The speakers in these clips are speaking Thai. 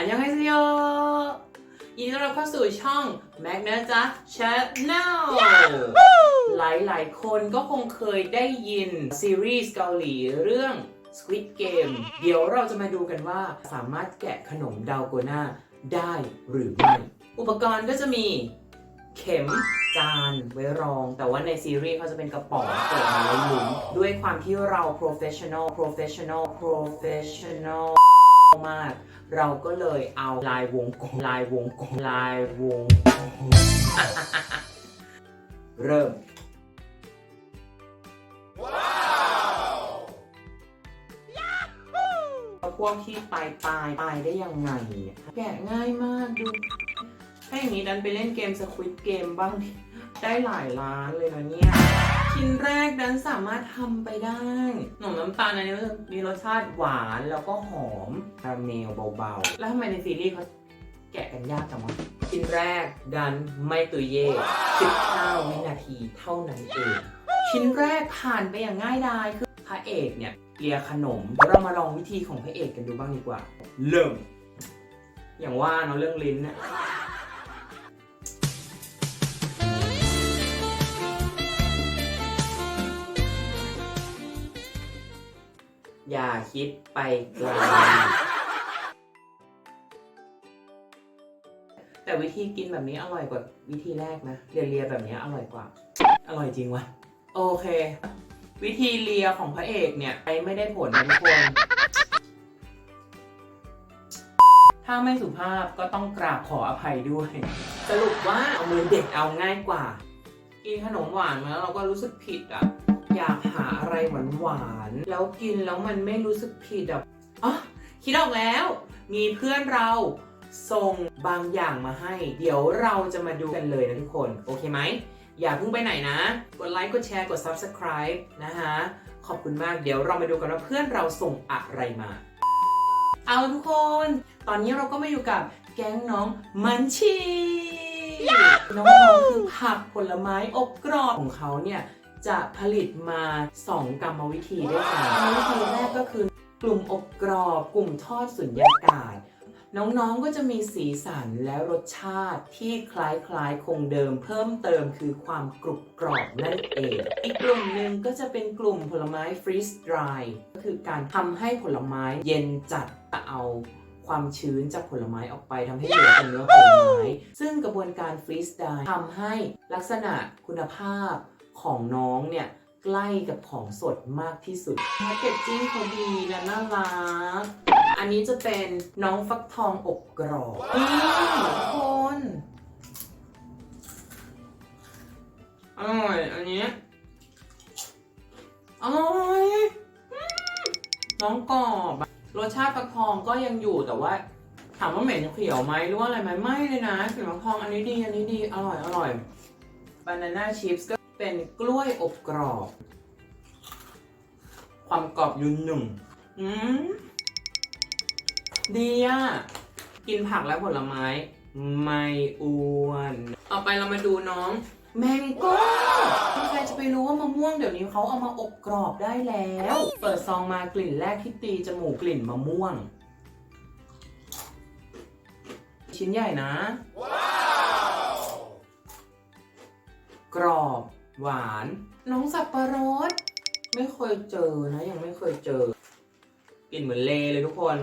อันยังไงเซโยยินดีต้อนรับเข้าสู่ช่องแม็กนะจ๊ะชาแนลหลายหลายๆคนก็คงเคยได้ยินซีรีส์เกาหลีเรื่อง Squid Game เดี๋ยวเราจะมาดูกันว่าสามารถแกะขนมดาวโกน่าได้หรือไม่ อุปกรณ์ก็จะมีเข็มจานไว้รอง แต่ว่าในซีรีส์เขาจะเป็นกระป๋องเปิดมาแล้วลุ้นด้วยความที่เรา professional professional professional มาก เราก็เลยเอาลายวงกลมลายวงกลมลายวงกลมเริ่มพวกที่ปลายปลายปลายได้ยังไงเนี่ยแกะง่ายมากดูถ้าอย่างนี้ดันไปเล่นเกมสควิตเกมบ้างดิ ได้หลายล้านเลยนะเนี่ย ชิ้นแรกดันสามารถทำไปได้ขนมน้ำตาลอันนี้มีรสชาติหวานแล้วก็หอมคาราเมลเบาๆ แล้วทำไมในซีรีส์เขาแกะกันยากจังวะชิ้นแรกดันไม่ตุยเย่15วินาทีเท่านั้นเอง ชิ้นแรกผ่านไปอย่างง่ายดายคือพระเอกเนี่ยเลียขนมเดี๋ยวเรามาลองวิธีของพระเอกกันดูบ้างดีกว่า เริ่ม อย่างว่าเนาะเรื่องลิ้นเนี่ย อย่าคิดไปไกลแต่วิธีกินแบบนี้อร่อยกว่าวิธีแรกนะเลียเลียๆแบบนี้อร่อยกว่า อร่อยจริงวะโอเค วิธีเลียของพระเอกเนี่ยไปไม่ได้ผลนะทุกคน ถ้าไม่สุภาพก็ต้องกราบขออภัยด้วย สรุปว่าเอามือเด็กเอาง่ายกว่า กินขนมหวานมาแล้วเราก็รู้สึกผิดอะ อยากหาอะไรหวานหวานๆ แล้วกินแล้วมันไม่รู้สึกผิดอะอ๋อคิดออกแล้ว มีเพื่อนเราส่งบางอย่างมาให้ เดี๋ยวเราจะมาดูกันเลยนะทุกคน โอเคไหม อย่าเพิ่งไปไหนนะ กดไลค์กดแชร์กด Subscribe นะคะขอบคุณมากเดี๋ยวเรามาดูกันว่าเพื่อนเราส่งอะไรมา เอาทุกคน ตอนนี้เราก็มาอยู่กับแก๊งน้องมันชีน้องๆคือผักผลไม้อบกรอบของเขาเนี่ย จะผลิตมา 2 กรรมวิธีด้วยกันกรรมวิธีแรกก็คือกลุ่มอบกรอบกลุ่มทอดสุญญากาศ น้องๆก็จะมีสีสันและรสชาติที่คล้ายๆคงเดิมเพิ่มเติมคือความกรุบกรอบนั่นเอง อีกกลุ่มหนึ่งก็จะเป็นกลุ่มผลไม้ฟรีสดรายก็คือการทำให้ผลไม้เย็นจัดเอาความชื้นจากผลไม้ออกไปทำให้เหลือแต่เนื้อผลไม้ ซึ่งกระบวนการฟรีสดรายทำให้ลักษณะคุณภาพ ของน้องเนี่ยใกล้กับของสดมากที่สุดแพคเกจจิ้งเขาดีและน่ารัก อันนี้จะเป็นน้องฟักทองอบกรอบนี่ทุกคนอร่อยอันนี้อร่อยน้องกรอบรสชาติฟักทองก็ยังอยู่แต่ว่า ถามว่าเหม็นเขียวไหมหรือว่าอะไรไหมไม่เลยนะกลิ่นฟักทองอันนี้ดีอันนี้ดีอร่อยอร่อยบานาน่าชิพส์ก็ เป็นกล้วยอบกรอบ ความกรอบยืนหนึ่งอืมดีอะ กินผักและผลไม้ ไม่อ้วน ต่อไปเรามาดูน้อง แมงโก้ใครจะไปรู้ว่ามะม่วงเดี๋ยวนี้เขาเอามาอบกรอบได้แล้ว เปิดซองมากลิ่นแรกที่ตีจมูกกลิ่นมะม่วง ชิ้นใหญ่นะ หวาน น้องสับปะรด ไม่เคยเจอนะ ยังไม่เคยเจอกลิ่นเหมือนเลเลยทุกคน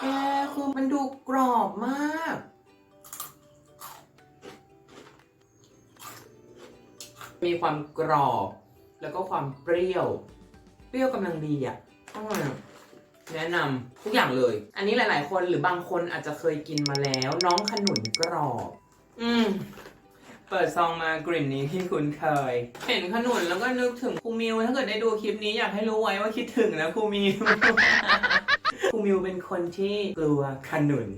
แกคือมันดูกรอบมาก มีความกรอบ แล้วก็ความเปรี้ยว เปรี้ยวกำลังดีอะอร่อยอะแนะนำทุกอย่างเลย อันนี้หลาย ๆ คนหรือบางคนอาจจะเคยกินมาแล้ว น้องขนุนกรอบ อืม เปิดซองมากลิ่นนี้ที่คุ้นเคย เห็นขนุนแล้วก็นึกถึงครูมิว ถ้าเกิดได้ดูคลิปนี้อยากให้รู้ไว้ว่าคิดถึงนะครูมิว ครูมิวเป็นคนที่กลัวขนุน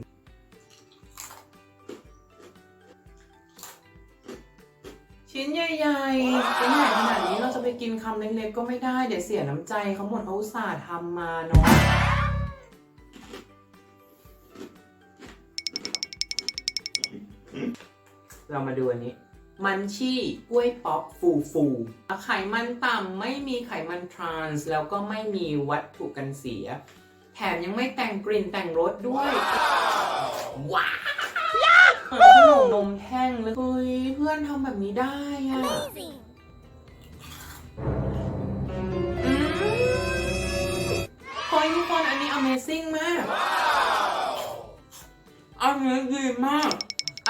ชิ้นใหญ่ๆชิ้นใหญ่ขนาดนี้เราจะไปกินคำเล็กๆก็ไม่ได้ เดี๋ยวเสียน้ำใจเขาหมดเขาอุตส่าห์ทำมาเนาะ เรามาดูอันนี้ มันชี่กล้วยป๊อปฟูฟูไขมันต่ำไม่มีไขมันทรานส์แล้วก็ไม่มีวัตถุกันเสีย แถมยังไม่แต่งกลิ่นแต่งรสด้วย ว้าวขนมนมแท่งเลยเฮ้ยเพื่อนทำแบบนี้ได้อะอืมเฮ้ยทุกคนอันนี้ Amazing มากอันนี้ดีมาก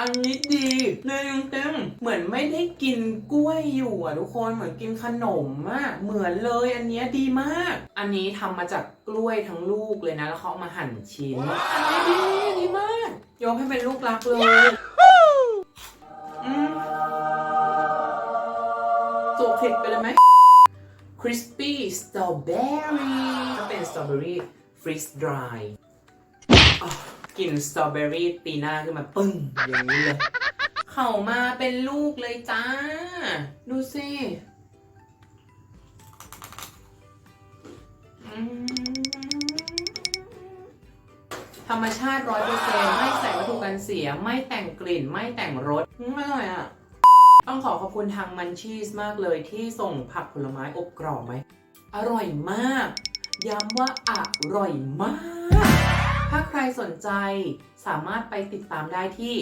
อันนี้ดีเลยจริงๆเหมือนไม่ได้กินกล้วยอยู่อะทุกคนเหมือนกินขนมมากเหมือนเลยอันเนี้ยดีมาก อันนี้ทำมาจากกล้วยทั้งลูกเลยนะ แล้วเขาเอามาหั่นชิ้นอันนี้ดีดีมากยกให้เป็นลูกรักเลยอืมตัวคลิกไปเลยไหม crispy strawberry ถ้าเป็น strawberry freeze dry อะ กลิ่น strawberry ตีหน้าขึ้นมาปึ้งอย่างนี้เลยเข้ามาเป็นลูกเลยจ้า ดูสิธรรมชาติร้อยเปอร์เซ็นต์ไม่ใส่วัตถุกันเสีย ไม่แต่งกลิ่น ไม่แต่งรสอืมอร่อยอะ ต้องขอขอบคุณทางมันชีสมากเลยที่ส่งผักผลไม้อบกรอบไหม อร่อยมาก ย้ำว่าอร่อยมาก ถ้าใครสนใจสามารถไปติดตามได้ที่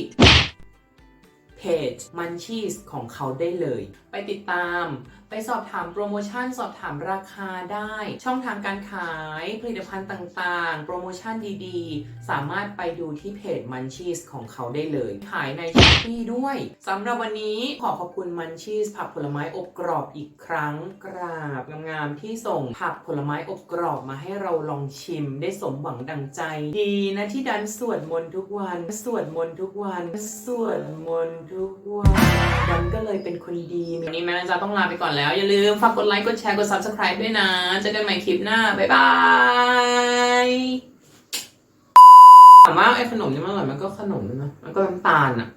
เพจมันชีสของเขาได้เลย ไปติดตาม ไปสอบถามโปรโมชั่น สอบถามราคาได้ ช่องทางการขายผลิตภัณฑ์ต่างๆ โปรโมชั่นดีๆ สามารถไปดูที่เพจมันชีสของเขาได้เลย ขายในช้อปปี้ด้วยสำหรับวันนี้ขอขอบคุณมันชีสผักผลไม้อบกรอบอีกครั้ง กราบงามๆที่ส่งผักผลไม้อบกรอบมาให้เราลองชิมได้สมหวังดังใจ ดีนะที่ดันสวดมนต์ทุกวัน สวดมนต์ทุกวัน สวดมนต์ทุกวันดันก็เลยเป็นคนดีวันนี้แม่นจะต้องลาไปก่อนแล้วแล้ว อย่าลืมฝากกดไลค์ กดแชร์ กด subscribe ด้วยนะ เจอกันใหม่คลิปหน้า บ๊ายบายถามว่าไอ้ขนมนี่มันอร่อยมันก็ขนมนะมันก็น้ำตาลอะ